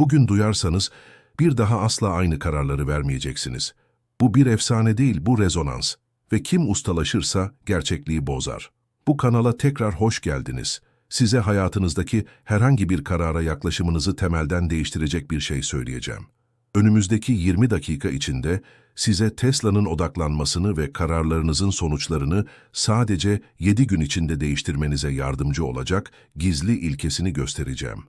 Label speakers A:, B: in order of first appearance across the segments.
A: Bugün duyarsanız bir daha asla aynı kararları vermeyeceksiniz. Bu bir efsane değil, bu rezonans. Ve kim ustalaşırsa gerçekliği bozar. Bu kanala tekrar hoş geldiniz. Size hayatınızdaki herhangi bir karara yaklaşımınızı temelden değiştirecek bir şey söyleyeceğim. Önümüzdeki 20 dakika içinde size Tesla'nın odaklanmasını ve kararlarınızın sonuçlarını sadece 7 gün içinde değiştirmenize yardımcı olacak gizli ilkesini göstereceğim.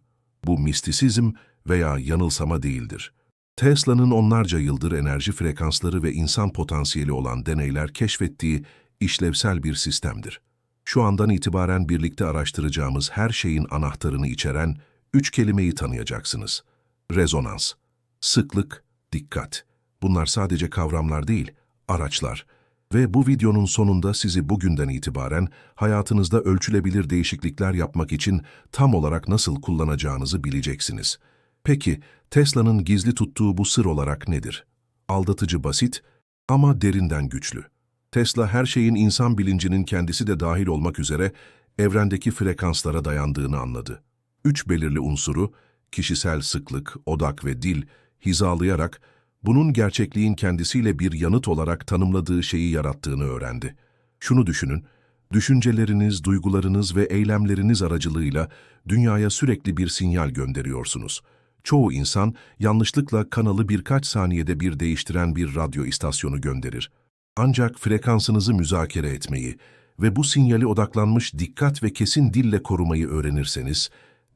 A: Bu mistisizm veya yanılsama değildir. Tesla'nın onlarca yıldır enerji frekansları ve insan potansiyeli olan deneyler keşfettiği işlevsel bir sistemdir. Şu andan itibaren birlikte araştıracağımız her şeyin anahtarını içeren üç kelimeyi tanıyacaksınız. Rezonans, sıklık, dikkat. Bunlar sadece kavramlar değil, araçlar. Ve bu videonun sonunda sizi bugünden itibaren hayatınızda ölçülebilir değişiklikler yapmak için tam olarak nasıl kullanacağınızı bileceksiniz. Peki, Tesla'nın gizli tuttuğu bu sır olarak nedir? Aldatıcı basit ama derinden güçlü. Tesla her şeyin insan bilincinin kendisi de dahil olmak üzere evrendeki frekanslara dayandığını anladı. Üç belirli unsuru, kişisel sıklık, odak ve dil, hizalayarak bunun gerçekliğin kendisiyle bir yanıt olarak tanımladığı şeyi yarattığını öğrendi. Şunu düşünün, düşünceleriniz, duygularınız ve eylemleriniz aracılığıyla dünyaya sürekli bir sinyal gönderiyorsunuz. Çoğu insan yanlışlıkla kanalı birkaç saniyede bir değiştiren bir radyo istasyonu gönderir. Ancak frekansınızı müzakere etmeyi ve bu sinyali odaklanmış dikkat ve kesin dille korumayı öğrenirseniz,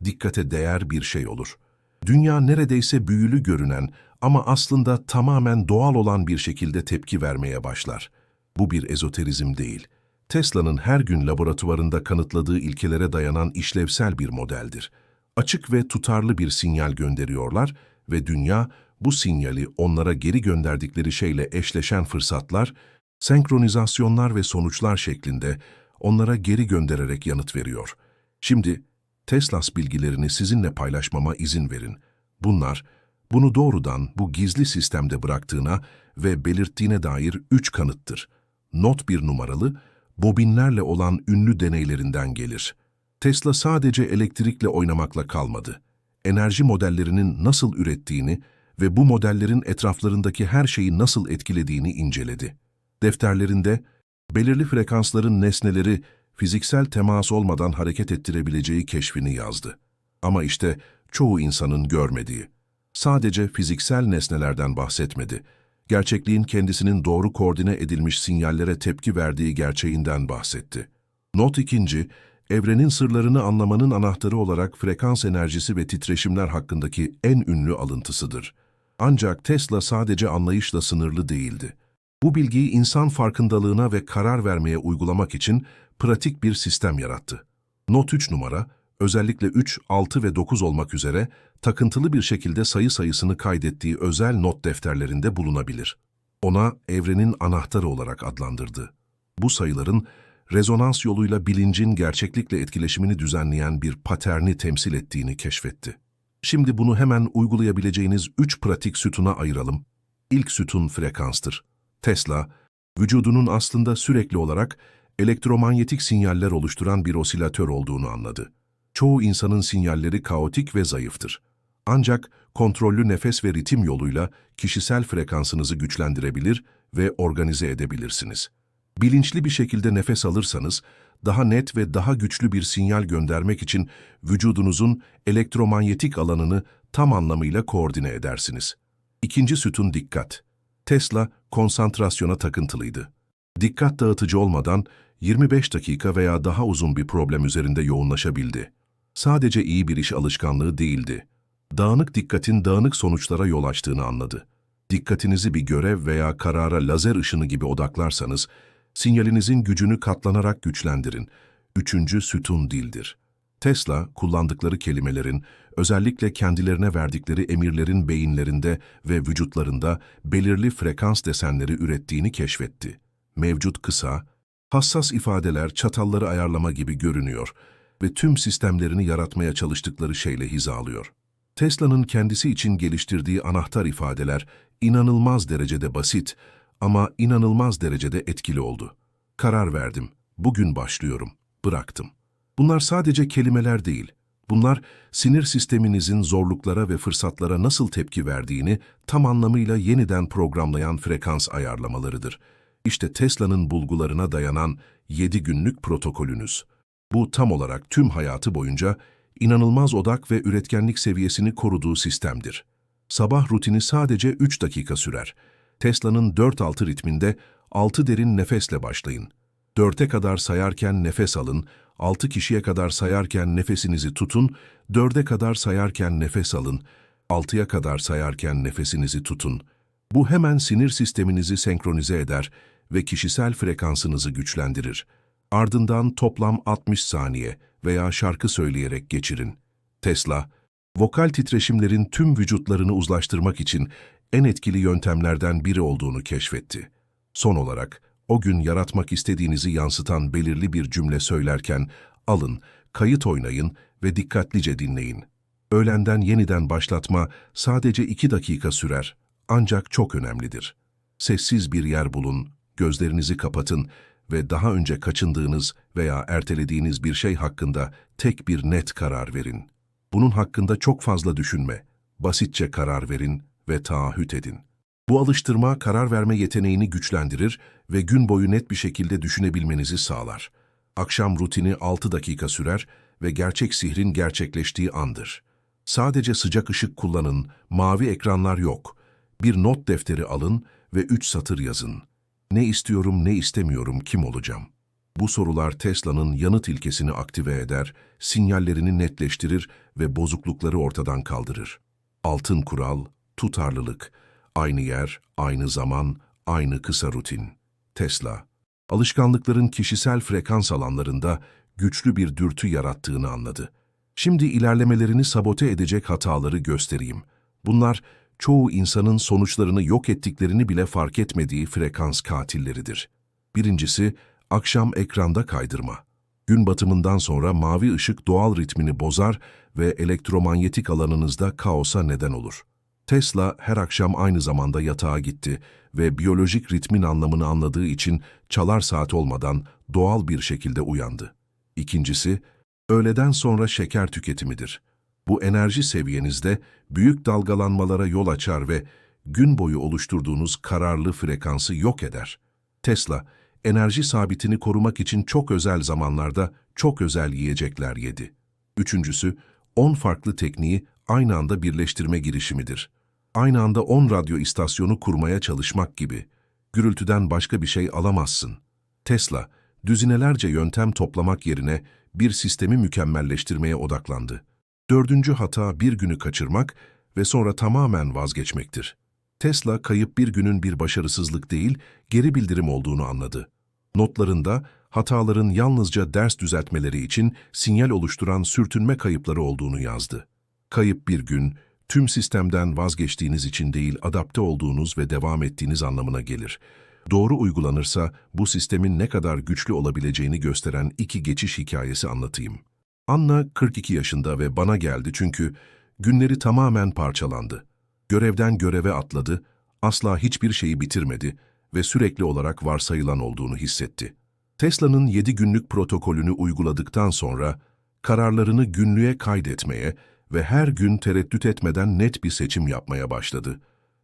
A: dikkate değer bir şey olur. Dünya neredeyse büyülü görünen ama aslında tamamen doğal olan bir şekilde tepki vermeye başlar. Bu bir ezoterizm değil. Tesla'nın her gün laboratuvarında kanıtladığı ilkelere dayanan işlevsel bir modeldir. Açık ve tutarlı bir sinyal gönderiyorlar ve dünya bu sinyali onlara geri gönderdikleri şeyle eşleşen fırsatlar, senkronizasyonlar ve sonuçlar şeklinde onlara geri göndererek yanıt veriyor. Şimdi Teslas bilgilerini sizinle paylaşmama izin verin. Bunlar, bunu doğrudan bu gizli sistemde bıraktığına ve belirttiğine dair üç kanıttır. Not bir numaralı, bobinlerle olan ünlü deneylerinden gelir. Tesla sadece elektrikle oynamakla kalmadı. Enerji modellerinin nasıl ürettiğini ve bu modellerin etraflarındaki her şeyi nasıl etkilediğini inceledi. Defterlerinde, belirli frekansların nesneleri fiziksel temas olmadan hareket ettirebileceği keşfini yazdı. Ama işte çoğu insanın görmediği. Sadece fiziksel nesnelerden bahsetmedi. Gerçekliğin kendisinin doğru koordine edilmiş sinyallere tepki verdiği gerçeğinden bahsetti. Not ikinci, evrenin sırlarını anlamanın anahtarı olarak frekans enerjisi ve titreşimler hakkındaki en ünlü alıntısıdır. Ancak Tesla sadece anlayışla sınırlı değildi. Bu bilgiyi insan farkındalığına ve karar vermeye uygulamak için pratik bir sistem yarattı. Not 3 numara, özellikle 3, 6 ve 9 olmak üzere takıntılı bir şekilde sayı sayısını kaydettiği özel not defterlerinde bulunabilir. Ona evrenin anahtarı olarak adlandırdı. Bu sayıların rezonans yoluyla bilincin gerçeklikle etkileşimini düzenleyen bir paterni temsil ettiğini keşfetti. Şimdi bunu hemen uygulayabileceğiniz üç pratik sütuna ayıralım. İlk sütun frekanstır. Tesla, vücudunun aslında sürekli olarak elektromanyetik sinyaller oluşturan bir osilatör olduğunu anladı. Çoğu insanın sinyalleri kaotik ve zayıftır. Ancak kontrollü nefes ve ritim yoluyla kişisel frekansınızı güçlendirebilir ve organize edebilirsiniz. Bilinçli bir şekilde nefes alırsanız, daha net ve daha güçlü bir sinyal göndermek için vücudunuzun elektromanyetik alanını tam anlamıyla koordine edersiniz. İkinci sütun dikkat. Tesla konsantrasyona takıntılıydı. Dikkat dağıtıcı olmadan 25 dakika veya daha uzun bir problem üzerinde yoğunlaşabildi. Sadece iyi bir iş alışkanlığı değildi. Dağınık dikkatin dağınık sonuçlara yol açtığını anladı. Dikkatinizi bir görev veya karara lazer ışını gibi odaklarsanız, sinyalinizin gücünü katlanarak güçlendirin. Üçüncü sütun dildir. Tesla, kullandıkları kelimelerin, özellikle kendilerine verdikleri emirlerin beyinlerinde ve vücutlarında belirli frekans desenleri ürettiğini keşfetti. Mevcut kısa, hassas ifadeler çatalları ayarlama gibi görünüyor ve tüm sistemlerini yaratmaya çalıştıkları şeyle hizalıyor. Tesla'nın kendisi için geliştirdiği anahtar ifadeler inanılmaz derecede basit ama inanılmaz derecede etkili oldu. Karar verdim, bugün başlıyorum, bıraktım. Bunlar sadece kelimeler değil, Bunlar sinir sisteminizin zorluklara ve fırsatlara nasıl tepki verdiğini tam anlamıyla yeniden programlayan frekans ayarlamalarıdır. İşte Tesla'nın bulgularına dayanan 7 günlük protokolünüz. Bu tam olarak tüm hayatı boyunca inanılmaz odak ve üretkenlik seviyesini koruduğu sistemdir. Sabah rutini sadece 3 dakika sürer. Tesla'nın 4-6 ritminde 6 derin nefesle başlayın. 4'e kadar sayarken nefes alın, 6 kişiye kadar sayarken nefesinizi tutun, 4'e kadar sayarken nefes alın, 6'ya kadar sayarken nefesinizi tutun. Bu hemen sinir sisteminizi senkronize eder ve kişisel frekansınızı güçlendirir. Ardından toplam 60 saniye veya şarkı söyleyerek geçirin. Tesla, vokal titreşimlerin tüm vücutlarını uzlaştırmak için en etkili yöntemlerden biri olduğunu keşfetti. Son olarak, o gün yaratmak istediğinizi yansıtan belirli bir cümle söylerken alın, kayıt oynayın ve dikkatlice dinleyin. Öğlenden yeniden başlatma sadece iki dakika sürer ancak çok önemlidir. Sessiz bir yer bulun, gözlerinizi kapatın ve daha önce kaçındığınız veya ertelediğiniz bir şey hakkında tek bir net karar verin. Bunun hakkında çok fazla düşünme, basitçe karar verin ve taahhüt edin. Bu alıştırma karar verme yeteneğini güçlendirir ve gün boyu net bir şekilde düşünebilmenizi sağlar. Akşam rutini 6 dakika sürer ve gerçek sihrin gerçekleştiği andır. Sadece sıcak ışık kullanın, mavi ekranlar yok. Bir not defteri alın ve 3 satır yazın. Ne istiyorum, ne istemiyorum, kim olacağım? Bu sorular Tesla'nın yanıt ilkesini aktive eder, sinyallerini netleştirir ve bozuklukları ortadan kaldırır. Altın kural, tutarlılık, aynı yer, aynı zaman, aynı kısa rutin. Tesla, alışkanlıkların kişisel frekans alanlarında güçlü bir dürtü yarattığını anladı. Şimdi ilerlemelerini sabote edecek hataları göstereyim. Bunlar çoğu insanın sonuçlarını yok ettiklerini bile fark etmediği frekans katilleridir. Birincisi, akşam ekranda kaydırma. Gün batımından sonra mavi ışık doğal ritmini bozar ve elektromanyetik alanınızda kaosa neden olur. Tesla her akşam aynı zamanda yatağa gitti ve biyolojik ritmin anlamını anladığı için çalar saat olmadan doğal bir şekilde uyandı. İkincisi, öğleden sonra şeker tüketimidir. Bu enerji seviyenizde büyük dalgalanmalara yol açar ve gün boyu oluşturduğunuz kararlı frekansı yok eder. Tesla, enerji sabitini korumak için çok özel zamanlarda çok özel yiyecekler yedi. Üçüncüsü, 10 farklı tekniği aynı anda birleştirme girişimidir. Aynı anda 10 radyo istasyonu kurmaya çalışmak gibi. Gürültüden başka bir şey alamazsın. Tesla, düzinelerce yöntem toplamak yerine bir sistemi mükemmelleştirmeye odaklandı. Dördüncü hata bir günü kaçırmak ve sonra tamamen vazgeçmektir. Tesla kayıp bir günün bir başarısızlık değil, geri bildirim olduğunu anladı. Notlarında hataların yalnızca ders düzeltmeleri için sinyal oluşturan sürtünme kayıpları olduğunu yazdı. Kayıp bir gün, tüm sistemden vazgeçtiğiniz için değil, adapte olduğunuz ve devam ettiğiniz anlamına gelir. Doğru uygulanırsa bu sistemin ne kadar güçlü olabileceğini gösteren iki geçiş hikayesi anlatayım. Anna 42 yaşında ve bana geldi çünkü günleri tamamen parçalandı. Görevden göreve atladı, asla hiçbir şeyi bitirmedi ve sürekli olarak varsayılan olduğunu hissetti. Tesla'nın 7 günlük protokolünü uyguladıktan sonra kararlarını günlüğe kaydetmeye ve her gün tereddüt etmeden net bir seçim yapmaya başladı.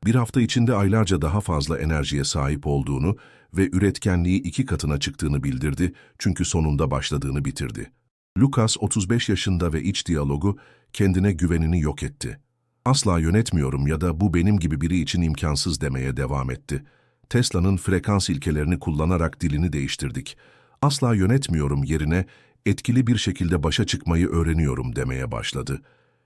A: Bir hafta içinde aylarca daha fazla enerjiye sahip olduğunu ve üretkenliği iki katına çıktığını bildirdi çünkü sonunda başladığını bitirdi. Lucas 35 yaşında ve iç diyalogu kendine güvenini yok etti. Asla yönetmiyorum ya da bu benim gibi biri için imkansız demeye devam etti. Tesla'nın frekans ilkelerini kullanarak dilini değiştirdik. Asla yönetmiyorum yerine etkili bir şekilde başa çıkmayı öğreniyorum demeye başladı.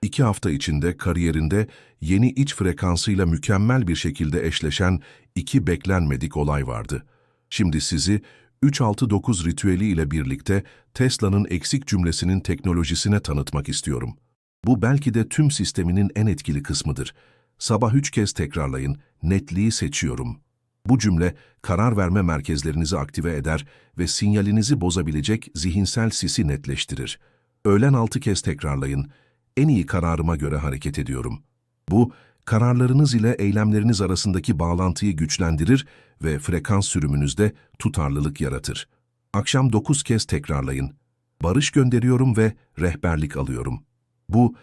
A: İki hafta içinde kariyerinde yeni iç frekansıyla mükemmel bir şekilde eşleşen iki beklenmedik olay vardı. Şimdi sizi 369 ritüeli ile birlikte Tesla'nın eksik cümlesinin teknolojisine tanıtmak istiyorum. Bu belki de tüm sisteminin en etkili kısmıdır. Sabah üç kez tekrarlayın, netliği seçiyorum. Bu cümle karar verme merkezlerinizi aktive eder ve sinyalinizi bozabilecek zihinsel sisi netleştirir. Öğlen altı kez tekrarlayın, en iyi kararıma göre hareket ediyorum. Bu, kararlarınız ile eylemleriniz arasındaki bağlantıyı güçlendirir ve frekans sürümünüzde tutarlılık yaratır. Akşam dokuz kez tekrarlayın. Barış gönderiyorum ve rehberlik alıyorum. Bu,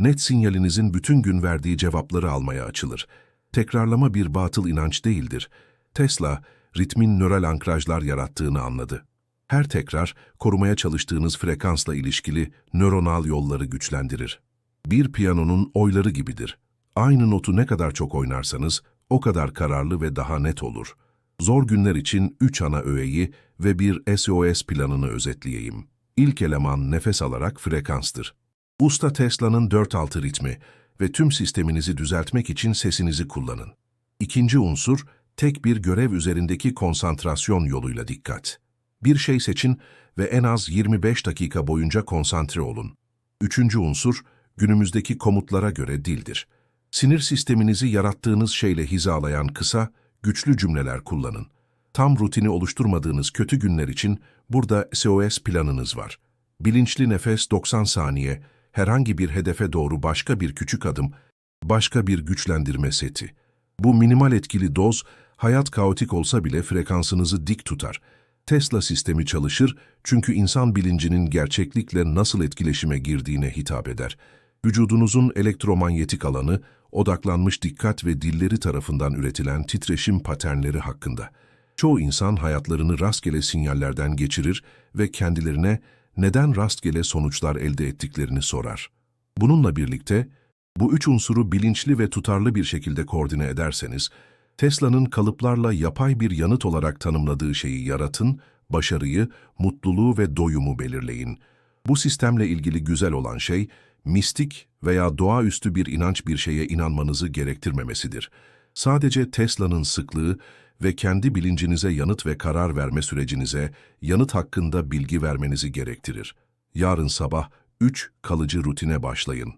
A: net sinyalinizin bütün gün verdiği cevapları almaya açılır. Tekrarlama bir batıl inanç değildir. Tesla, ritmin nöral ankrajlar yarattığını anladı. Her tekrar, korumaya çalıştığınız frekansla ilişkili nöronal yolları güçlendirir. Bir piyanonun oyları gibidir. Aynı notu ne kadar çok oynarsanız, o kadar kararlı ve daha net olur. Zor günler için üç ana öğeyi ve bir SOS planını özetleyeyim. İlk eleman nefes alarak frekanstır. Usta Tesla'nın 4-6 ritmi ve tüm sisteminizi düzeltmek için sesinizi kullanın. İkinci unsur, tek bir görev üzerindeki konsantrasyon yoluyla dikkat. Bir şey seçin ve en az 25 dakika boyunca konsantre olun. Üçüncü unsur, günümüzdeki komutlara göre dildir. Sinir sisteminizi yarattığınız şeyle hizalayan kısa, güçlü cümleler kullanın. Tam rutini oluşturmadığınız kötü günler için burada SOS planınız var. Bilinçli nefes 90 saniye, herhangi bir hedefe doğru başka bir küçük adım, başka bir güçlendirme seti. Bu minimal etkili doz, hayat kaotik olsa bile frekansınızı dik tutar. Tesla sistemi çalışır çünkü insan bilincinin gerçeklikle nasıl etkileşime girdiğine hitap eder. Vücudunuzun elektromanyetik alanı, odaklanmış dikkat ve dilleri tarafından üretilen titreşim paternleri hakkında. Çoğu insan hayatlarını rastgele sinyallerden geçirir ve kendilerine neden rastgele sonuçlar elde ettiklerini sorar. Bununla birlikte, bu üç unsuru bilinçli ve tutarlı bir şekilde koordine ederseniz, Tesla'nın kalıplarla yapay bir yanıt olarak tanımladığı şeyi yaratın, başarıyı, mutluluğu ve doyumu belirleyin. Bu sistemle ilgili güzel olan şey, mistik veya doğaüstü bir inanç bir şeye inanmanızı gerektirmemesidir. Sadece Tesla'nın sıklığı ve kendi bilincinize yanıt ve karar verme sürecinize yanıt hakkında bilgi vermenizi gerektirir. Yarın sabah 3 kalıcı rutine başlayın.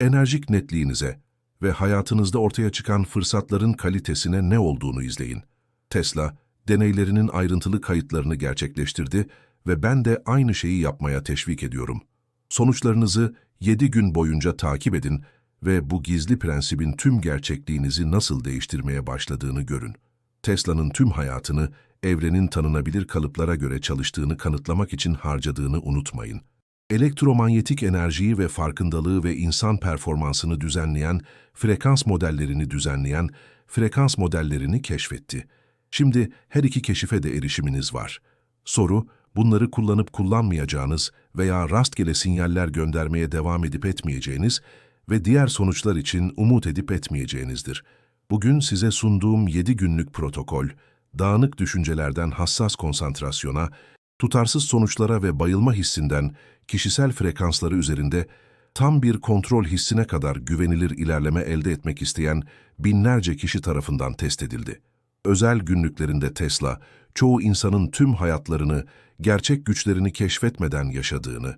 A: Enerjik netliğinize ve hayatınızda ortaya çıkan fırsatların kalitesine ne olduğunu izleyin. Tesla, deneylerinin ayrıntılı kayıtlarını gerçekleştirdi ve ben de aynı şeyi yapmaya teşvik ediyorum. Sonuçlarınızı 7 gün boyunca takip edin ve bu gizli prensibin tüm gerçekliğinizi nasıl değiştirmeye başladığını görün. Tesla'nın tüm hayatını evrenin tanınabilir kalıplara göre çalıştığını kanıtlamak için harcadığını unutmayın. Elektromanyetik enerjiyi ve farkındalığı ve insan performansını düzenleyen, frekans modellerini düzenleyen, frekans modellerini keşfetti. Şimdi her iki keşife de erişiminiz var. Soru, bunları kullanıp kullanmayacağınız veya rastgele sinyaller göndermeye devam edip etmeyeceğiniz ve diğer sonuçlar için umut edip etmeyeceğinizdir. Bugün size sunduğum 7 günlük protokol, dağınık düşüncelerden hassas konsantrasyona, tutarsız sonuçlara ve bayılma hissinden kişisel frekansları üzerinde tam bir kontrol hissine kadar güvenilir ilerleme elde etmek isteyen binlerce kişi tarafından test edildi. Özel günlüklerinde Tesla, çoğu insanın tüm hayatlarını, gerçek güçlerini keşfetmeden yaşadığını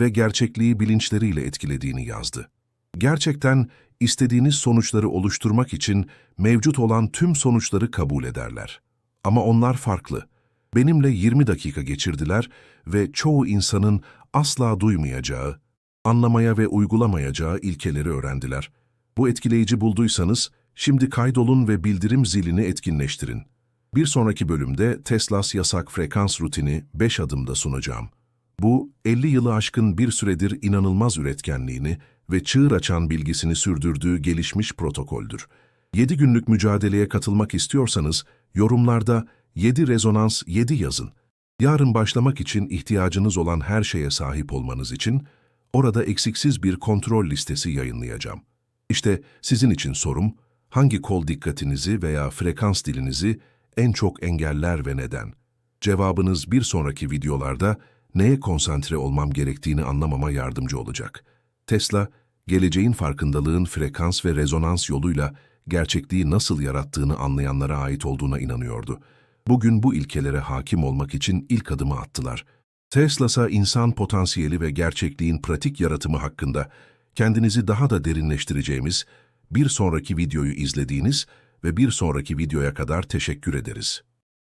A: ve gerçekliği bilinçleriyle etkilediğini yazdı. Gerçekten istediğiniz sonuçları oluşturmak için mevcut olan tüm sonuçları kabul ederler. Ama onlar farklı. Benimle 20 dakika geçirdiler ve çoğu insanın asla duymayacağı, anlamaya ve uygulamayacağı ilkeleri öğrendiler. Bu etkileyici bulduysanız, şimdi kaydolun ve bildirim zilini etkinleştirin. Bir sonraki bölümde Teslas yasak frekans rutini 5 adımda sunacağım. Bu, 50 yılı aşkın bir süredir inanılmaz üretkenliğini ve çığır açan bilgisini sürdürdüğü gelişmiş protokoldür. 7 günlük mücadeleye katılmak istiyorsanız, yorumlarda 7 rezonans 7 yazın. Yarın başlamak için ihtiyacınız olan her şeye sahip olmanız için orada eksiksiz bir kontrol listesi yayınlayacağım. İşte sizin için sorum, hangi kol dikkatinizi veya frekans dilinizi en çok engeller ve neden? Cevabınız bir sonraki videolarda neye konsantre olmam gerektiğini anlamama yardımcı olacak. Tesla, geleceğin farkındalığın frekans ve rezonans yoluyla gerçekliği nasıl yarattığını anlayanlara ait olduğuna inanıyordu. Bugün bu ilkelere hakim olmak için ilk adımı attılar. Tesla'sa insan potansiyeli ve gerçekliğin pratik yaratımı hakkında kendinizi daha da derinleştireceğimiz bir sonraki videoyu izlediğiniz ve bir sonraki videoya kadar teşekkür ederiz.